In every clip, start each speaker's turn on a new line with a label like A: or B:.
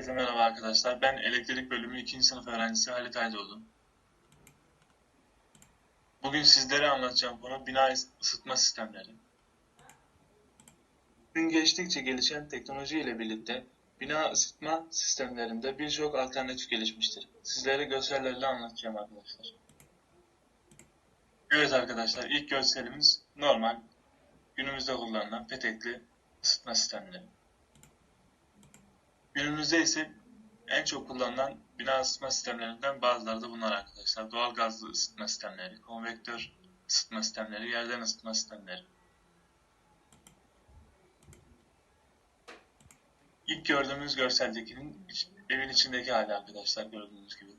A: Herkese merhaba arkadaşlar. Ben elektrik bölümü 2. sınıf öğrencisi Halit Aydoğdu. Bugün sizlere anlatacağım konu bina ısıtma sistemleri. Gün geçtikçe gelişen teknoloji ile birlikte bina ısıtma sistemlerinde birçok alternatif gelişmiştir. Sizlere görsellerle anlatacağım arkadaşlar. Evet arkadaşlar ilk görselimiz normal günümüzde kullanılan petekli ısıtma sistemleri. Günümüzde ise en çok kullanılan bina ısıtma sistemlerinden bazıları da bunlar arkadaşlar. Doğal gazlı ısıtma sistemleri, konvektör ısıtma sistemleri, yerden ısıtma sistemleri. İlk gördüğümüz görseldekinin evin içindeki hali arkadaşlar gördüğünüz gibi.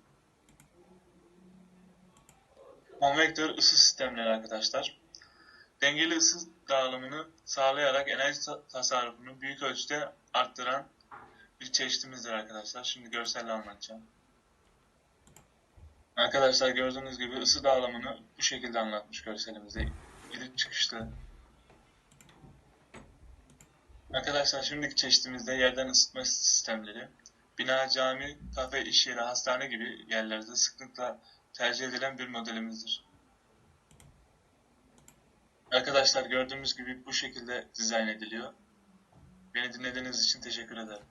A: Konvektör ısı sistemleri arkadaşlar. Dengeli ısı dağılımını sağlayarak enerji ta- tasarrufunu büyük ölçüde arttıran bir çeşitimizdir arkadaşlar. Şimdi görselle anlatacağım. Arkadaşlar gördüğünüz gibi ısı dağılımını bu şekilde anlatmış görselimizde. Gidip çıkışlı. Arkadaşlar şimdiki çeşitimizde yerden ısıtma sistemleri. Bina, cami, kafe, iş yeri, hastane gibi yerlerde sıklıkla tercih edilen bir modelimizdir. Arkadaşlar gördüğümüz gibi bu şekilde dizayn ediliyor. Beni dinlediğiniz için teşekkür ederim.